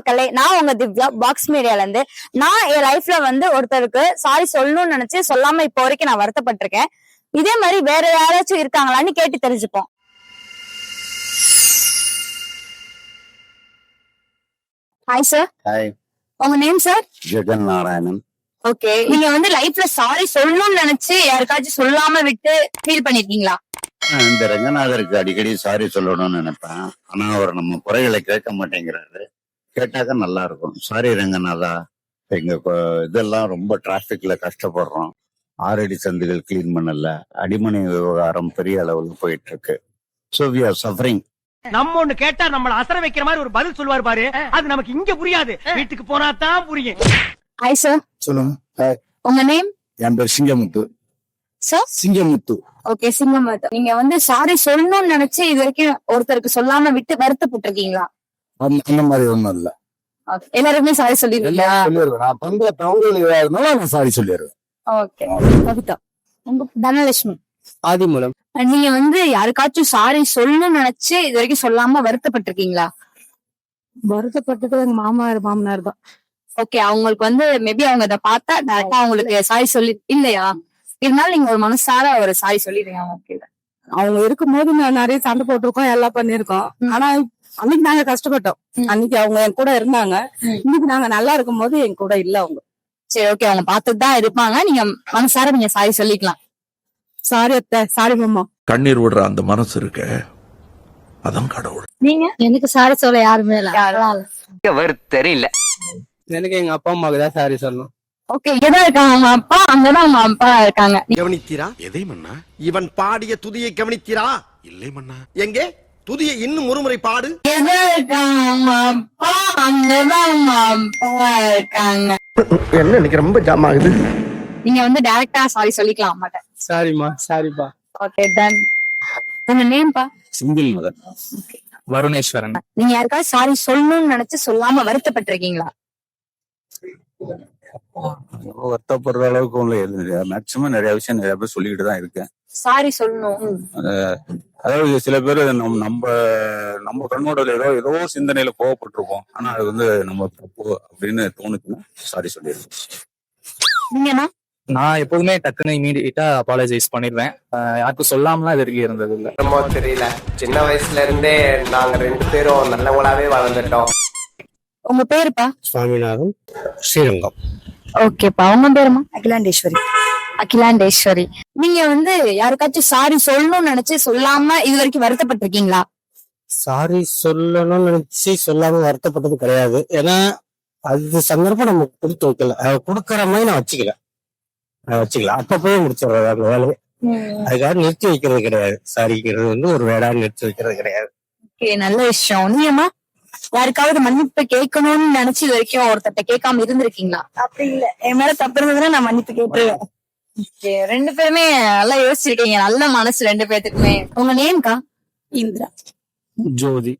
மக்களே நான் உங்க திவ்யா பாக்ஸ் மீடியால இருந்து நான் என் லைஃப்ல வந்து ஒருத்தருக்கு சாரி சொல்லணும்னு நினைச்சு சொல்லாம இப்போ வரைக்கும் நான் வருத்தப்பட்டிருக்கேன். இதே மாதிரி வேற யாராச்சும் இருக்காங்களான்னு கேட்டு தெரிஞ்சுப்போம். ஹாய் சார் ஹாய் உங்க name sir Jagan Narayanan okay நீங்க வந்து லைஃப்ல சாரி சொல்லணும்னு நினைச்சு யாருக்காச்சும் சொல்லாம விட்டு ஃபீல் பண்ணிருக்கீங்களா? இந்த ரங்கநாதருக்கு அடிக்கடி சாரி சொல்லணும்னு நினைப்பேன். ஆனா அவர் நம்ம குறைகளை கேட்க மாட்டேங்கிறாரு. கேட்டாக்க நல்லா இருக்கும் சாரி ரங்கநாதா எங்க இதெல்லாம் ரொம்ப டிராபிக்ல கஷ்டப்படுறோம். ஆறடி சந்துகள் கிளீன் பண்ணல. அடிமனை விவகாரம் பெரிய அளவுல போயிட்டு இருக்கு ஸோ வி ஆர் சஃபரிங் நம்ம ஒண்ணு கேட்டா நம்மள அசர வைக்கிற மாதிரி ஒரு பதில் சொல்லுவார் பாரு. அது நமக்கு இங்க புரியாது. வீட்டுக்கு போனா தான் புரியும். ஹாய் சார் சொல்லுங்க. உங்க நேம் என் பேர் சிங்கமுத்து. சார் சிங்கமுத்து. ஓகே சிங்கமாத்தா. நீங்க வந்து சாரி சொல்லணும்னு நினைச்சு இது வரைக்கும் ஒருத்தருக்கு சொல்லாம விட்டு வருத்தப்பட்டிருக்கீங்களா? அந்த மாதிரி ஒண்ணும் இல்ல. Okay. எல்லாருக்குமே சாரி சொல்லிருக்கீங்களா சொல்லிடுவேன் நான் பண்ற தவறுகள் இருந்தாலும் நான் சாரி சொல்லிடுவேன் ஓகே கவிதா உங்க தனலட்சுமி. ஆதிமூலம் நீங்க வந்து யாருக்காச்சும் சாரி சொல்லணும்னு நினைச்சு இது வரைக்கும் சொல்லாம வருத்தப்பட்டிருக்கீங்களா? வருத்தப்பட்டது எங்க மாமனார் மாமனார் தான். ஓகே அவங்களுக்கு வந்து மேபி அவங்க இதை பார்த்தா டேரக்டா அவங்களுக்கு சாரி சொல்லி இல்லையா? இருந்தாலும் நீங்க ஒரு மனசார ஒரு சாரி சொல்லிடுங்க அவங்க அவங்க இருக்கும்போது நான் நிறைய சண்டை போட்டிருக்கோம் எல்லாம் பண்ணிருக்கோம். ஆனா அன்னைக்கு நாங்க கஷ்டப்பட்டோம். அன்னைக்கு அவங்க என் கூட இருந்தாங்க. இன்னைக்கு நாங்க நல்லா இருக்கும்போது என் கூட இல்ல அவங்க. சரி ஓகே அவங்க பார்த்துட்டு தான் இருப்பாங்க. நீங்க மனசார நீங்க சாரி சொல்லிக்கலாம். சாரி அத்தை. சாரி மாமா. கண்ணீர் விடுற அந்த மனசு இருக்க அதான் கடவுள். நீங்க? எனக்கு சாரி சொல்ல யாருமே இல்ல. அவர் தெரியல. எனக்கு எங்க அப்பா அம்மாவுக்கு தான் சாரி சொல்லணும். ஓகே இங்கதான் இருக்காங்க அவங்க அப்பா. அங்கதான் அவங்க அப்பா இருக்காங்க. கவனித்தீரா? எதை மன்னா? இவன் பாடிய துதியை கவனித்தீரா? இல்லை மன்னா. எங்கே? துதியை இன்னும் ஒருமுறை பாடு. என்ன இன்னைக்கு ரொம்ப ஜாம் ஆகுது? நீங்க வந்து டைரக்டா சாரி சொல்லிக்கலாம் அம்மாட்ட சாரிம்மா சாரிப்பா ஓகே டன் உங்க நேம்பா சிங்கிள் மதன் வருணேஸ்வரன். நீங்க யாருக்காவது சாரி சொல்லணும்னு நினைச்சு சொல்லாம வருத்தப்பட்டிருக்கீங்களா? வருத்தப்படுற அளவுக்கு உள்ள மேக்சிமம் நிறைய விஷயம் நிறைய பேர் சொல்லிக்கிட்டு தான் இருக்கேன். சாரி சொல்லணும். அதாவது சில பேர் நம்ம நம்ம நம்ம கண்ணோட ஏதோ ஏதோ சிந்தனையில கோவப்பட்டிருப்போம். ஆனா அது வந்து நம்ம தப்பு அப்படின்னு தோணுச்சுன்னா சாரி சொல்லிடுவோம் நான் எப்போதுமே டக்குன்னு இமீடியட்டா அப்பாலஜைஸ் பண்ணிடுவேன். யாருக்கும் சொல்லாமலாம் இது வரைக்கும் இருந்தது இல்ல என்னமோ தெரியல. சின்ன வயசுல இருந்தே நாங்க ரெண்டு பேரும் நல்லவங்களாவே வளர்ந்துட்டோம். உங்க பேருப்பா? சுவாமிநாதன் ஸ்ரீரங்கம். ஓகேப்பா உங்க பேருமா? அகிலாண்டேஸ்வரி. அகிலாண்டேஸ்வரி. நீங்க வந்து யாருக்காச்சும் சாரி சொல்லணும்னு நினைச்சு சொல்லாம இது வரைக்கும் வருத்தப்பட்டிருக்கீங்களா? சாரி சொல்லணும்னு நினைச்சு சொல்லாம வருத்தப்பட்டது கிடையாது. ஏன்னா அது சந்தர்ப்பம் நம்ம கொடுத்து வைக்கல. அதை கொடுக்கற மாதிரி நான் வச்சுக்கல. நான் வச்சுக்கல. அப்ப போய் முடிச்சிடுறது அந்த வேலையை. அதுக்காக நிறுத்தி வைக்கிறது கிடையாது. சாரிக்கிறது வந்து ஒரு வேடா நிறுத்தி வைக்கிறது கிடையாது. ஓகே நல்ல விஷயம். நீங்கம்மா யாருக்காவது மன்னிப்பு கேட்கணும்னு நினைச்சு இது வரைக்கும் ஒருத்தட்ட கேட்காம இருந்திருக்கீங்களா? அப்படி இல்ல. என் மேல தப்பு இருந்ததுன்னா நான் மன்னிப்பு கேட்டுருவேன். ரெண்டு பேருமே நல்லா யோசிச்சிருக்கீங்க. நல்ல மனசு ரெண்டு பேத்துக்குமே. உங்க நேம்க்கா? இந்திரா. ஜோதி.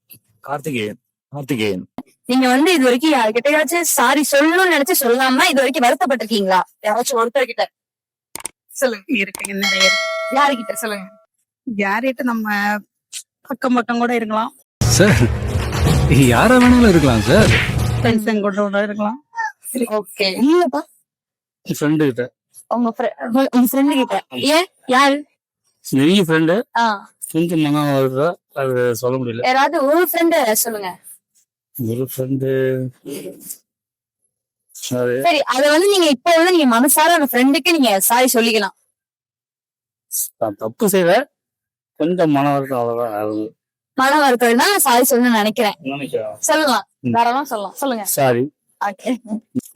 கார்த்திகேயன். கார்த்திகேயன். நீங்க வந்து இது வரைக்கும் யாருக்கிட்டயாச்சும் சாரி சொல்லணும்னு நினைச்சு சொல்லாம இது வரைக்கும் வருத்தப்பட்டிருக்கீங்களா? யாராச்சும் ஒருத்தர் கிட்ட சொல்லுங்க இருக்குங்க நிறைய. யாருக்கிட்ட சொல்லுங்க. யார்கிட்ட நம்ம பக்கம் பக்கம் கூட இருக்கலாம். சார் யாரா வேணாலும் இருக்கலாம் சார். ஃப்ரெண்ட்ஸ் கூட கூட இருக்கலாம். ஓகே நீங்கப்பா ஃப்ரெண்டு கிட்ட. உங்க உங்க ஃப்ரெண்டு கிட்ட. ஏன் யாரு? நிறைய ஃப்ரெண்டு கொஞ்சம் மனம் வருதா அது சொல்ல முடியல. யாராவது ஒரு ஃப்ரெண்டு சொல்லுங்க. ஒரு ஃப்ரெண்டு சரி. அத வந்து நீங்க இப்ப வந்து நீங்க மனசார அந்த ஃப்ரெண்டுக்கு நீங்க சாரி சொல்லிக்கலாம். தப்பு செய்வேன் கொஞ்சம் மன வருத்தம் அவ்வளவுதான். அது மன வருத்தம் தான் சாரி சொல்லணும்னு நினைக்கிறேன். சொல்லலாம். தாராளமா சொல்லலாம். சொல்லுங்க. சாரி. Okay.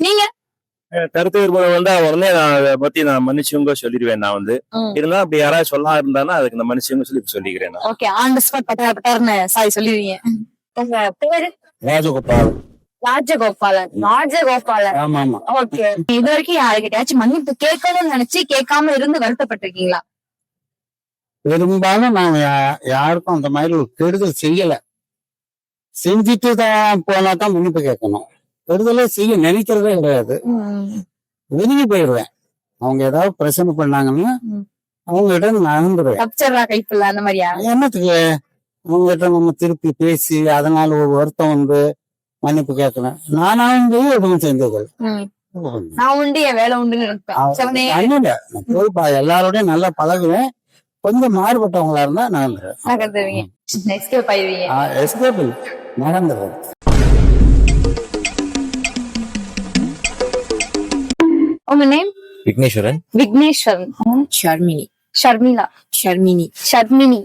நீங்க கருத்து வேறுபாடு வந்தா உடனே நான் அதை பத்தி நான் மன்னிச்சவங்க சொல்லிடுவேன் நான் வந்து. ம். இருந்தா அப்படி யாராவது சொல்லாம இருந்தானா அதுக்கு நான் மன்னிச்சவங்க சொல்லி சொல்லிக்கிறேன் ஓகே ஆன் த ஸ்பாட் பட்டார் பட்டார்னு சாரி சொல்லிடுவீங்க உங்க பேரு? ராஜகோபால். ராஜகோபாலன். ராஜகோபாலன். ஆமா ஆமா ஓகே இது வரைக்கும் யாருக்கிட்டயாச்சும் மன்னிப்பு கேட்கணும்னு நினைச்சு கேட்காம இருந்து வருத்தப்பட்டிருக்கீங்களா? பெரும்பாலும் நான் யாருக்கும் அந்த மாதிரி ஒரு கெடுதல் செய்யல. செஞ்சுட்டு தான் போனா தான் மன்னிப்பு கேட்கணும். கெடுதலே செய்ய நினைக்கிறதே கிடையாது. ஒதுங்கி போயிடுவேன். அவங்க ஏதாவது பிரச்சனை பண்ணாங்கன்னா. அவங்க கிட்ட நான் கைப்புல அந்த மாதிரியா? என்னத்துக்கு? அவங்க கிட்ட நம்ம திருப்பி பேசி அதனால ஒரு வருத்தம் வந்து மன்னிப்பு கேட்கணும். நானாவது எதுவும் செஞ்சதில்லை ம். நான் உண்டு என் வேலை பா- எல்லாரோடையும் நல்லா பழகுவேன். கொஞ்சம் மாறுபட்டவங்களா இருந்தா நான் நகர்ந்துருவீங்க. உங்க நேம் விக்னேஸ்வரன். விக்னேஸ்வரன். ஷர்மினி ஷர்மிளா ஷர்மினி ஷர்மினி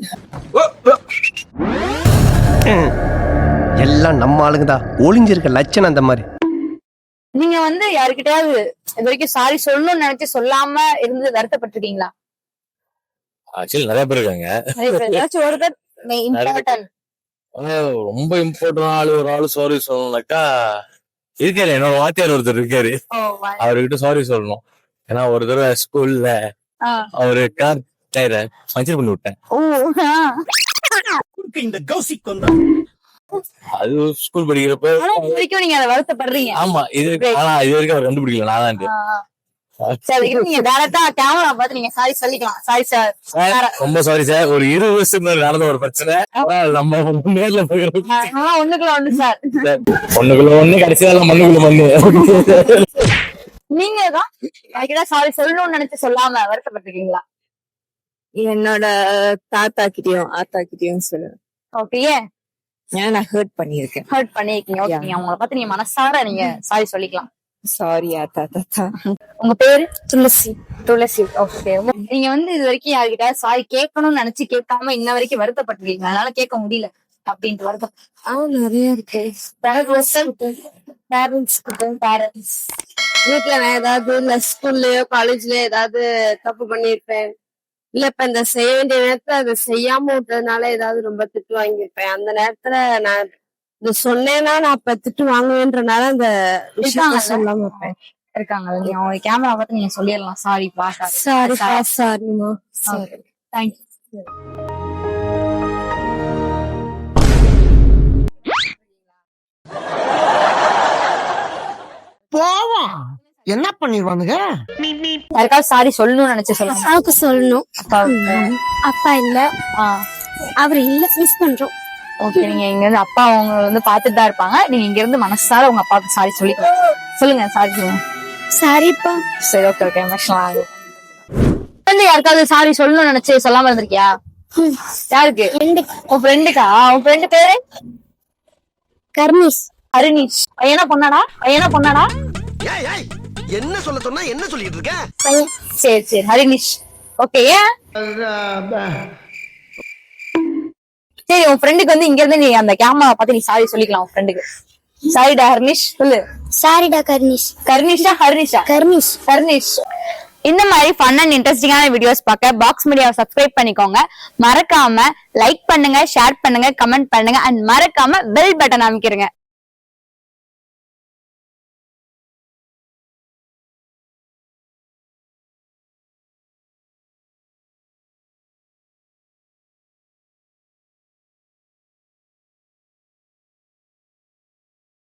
எல்லாம் நம்ம ஆளுங்கதான் ஒளிஞ்சிருக்க லட்சணம் அந்த மாதிரி. நீங்க வந்து யாருக்கிட்டயாவது இது வரைக்கும் சாரி சொல்லணும்னு நினைச்சு சொல்லாம இருந்து வருத்தப்பட்டிருக்கீங்களா? ஆக்சுவலி நிறைய பேர் இருக்காங்க. ஏதாச்சும் ஒருத்தர் இம்பார்ட்டன்ட் ரொம்ப இம்பார்ட்டன் ஆளு ஒரு ஆளு சாரி சொல்லணும்னாக்கா இருக்காரு. என்னோட வாத்தியார் ஒருத்தர் இருக்காரு. அவர்கிட்ட சாரி சொல்லணும். ஏன்னா ஒரு தடவை ஸ்கூல்ல அவரு கார் டயரை பஞ்சர் பண்ணி விட்டேன். இந்த கௌசிக் அது ஸ்கூல் படிக்கிறப்ப ஆனா இது வரைக்கும் நீங்க அதை வருத்தப்படுறீங்க. ஆமா இது ஆனா இது வரைக்கும் அவர் கண்டுபிடிக்கல. நான் தான் ஆ. சரி இதுக்கு நீங்க டேரக்டா கேமரா பார்த்து நீங்க சாரி சொல்லிக்கலாம். சாரி சார் சார் ரொம்ப சாரி சார் ஒரு இருபது முன்னாடி நடந்த ஒரு பிரச்சனை. நம்ம நேர்ல ஒண்ணுக்குள்ள ஒண்ணு சார் ஒண்ணுக்குள்ள ஒண்ணு கடைசியா மண்ணுக்குள்ள மண்ணு? நீங்க தான் சாரி சொல்லணும்னு நினைச்சு சொல்லாம வருத்தப்பட்டிருக்கீங்களா? என்னோட தாத்தா கிட்டயும் ஆத்தா கிட்டயும் சொல்லுவேன் ஓகே ஏன் நான் ஹர்ட் பண்ணிருக்கேன் ஹர்ட் பண்ணிருக்கீங்க. ஓகே அவங்கள பார்த்து நீங்க மனசார நீங்க சாரி சொல்லிக்கலாம். சாரி ஆத்தா தாத்தா உங்க பேரு? துளசி. துளசி ஓகே நீங்க வந்து இது வரைக்கும் யார்கிட்ட சாரி கேட்கணும்னு நினைச்சு கேட்காம இன்ன வரைக்கும் வருத்தப்பட்டிருக்கீங்க. அதனால கேட்க முடியல அப்படின்ட்டு வருத்தம். ஆ நிறைய இருக்கு. பேரண்ட்ஸ் பேரண்ட்ஸ் வீட்டுல நான் ஏதாவது ஸ்கூல்லயோ காலேஜ்லயோ ஏதாவது தப்பு பண்ணிருப்பேன். இல்ல இப்ப இந்த செய்ய வேண்டிய நேரத்துல அதை செய்யாம விட்டதுனால ஏதாவது ரொம்ப திட்டு வாங்கியிருப்பேன். அந்த நேரத்துல நான் இது சொன்னேன்னா நான் அப்ப திட்டு வாங்குவேன்றனால அந்த இருக்காங்கல்ல? சொல்லாம இருப்பேன். இருக்காங்க நீங்க அவங்க கேமரா பார்த்து நீங்க சொல்லிடலாம். சாரிப்பா சாரி சாரிமா தேங்க்யூ போவோம். என்ன பண்ணிடுவானுங்க? யாருக்காவது சாரி சொல்லணும்னு நினைச்சு சொல்லுங்க. அப்பாவுக்கு சொல்லணும். அப்பா இல்ல. ஆ. அவர் இல்ல மிஸ் பண்றோம். ஓகே நீங்க இங்க இருந்து அப்பா அவங்க வந்து பாத்துட்டு தான் இருப்பாங்க. நீங்க இங்க இருந்து மனசார உங்க அப்பாவுக்கு சாரி சொல்லிக்கலாம் சொல்லுங்க சாரி சொல்லுங்க. சாரிப்பா சரி ஓகே ஓகே எமோஷனல் வந்து யாருக்காவது சாரி சொல்லணும்னு நினைச்சு சொல்லாம இருந்திருக்கியா? யாருக்கு? உன் ஃப்ரெண்டுக்கா உன் ஃப்ரெண்டு பேரு? கர்மிஸ் ஹரினிஷ் பையனா பொண்ணாடா? பையனா பொண்ணாடா? ஏய் ஏய் என்ன சொல்ல சொன்னா என்ன சொல்லிட்டு இருக்க? சரி சரி. ஹரினிஷ் ஓகே ஏன்? சரி உன் ஃப்ரெண்டுக்கு வந்து இங்க இருந்து நீ அந்த கேமரா பார்த்து நீ சாரி சொல்லிக்கலாம் உன் ஃப்ரெண்டுக்கு சாரிடா ஹர்னிஷ் சொல்லு. சாரிடா கர்மிஸ் கர்னிஷா. ஹர்னிஷா? கர்னிஷ். இந்த மாதிரி ஃபன் அண்ட் இன்ட்ரெஸ்டிங்கான வீடியோஸ் பார்க்க பாக்ஸ் மீடியாவை சப்ஸ்கிரைப் பண்ணிக்கோங்க. மறக்காம லைக் பண்ணுங்க ஷேர் பண்ணுங்க கமெண்ட் பண்ணுங்க அண்ட் மறக்காம பெல் பட்டன் அமைக்கிறங்க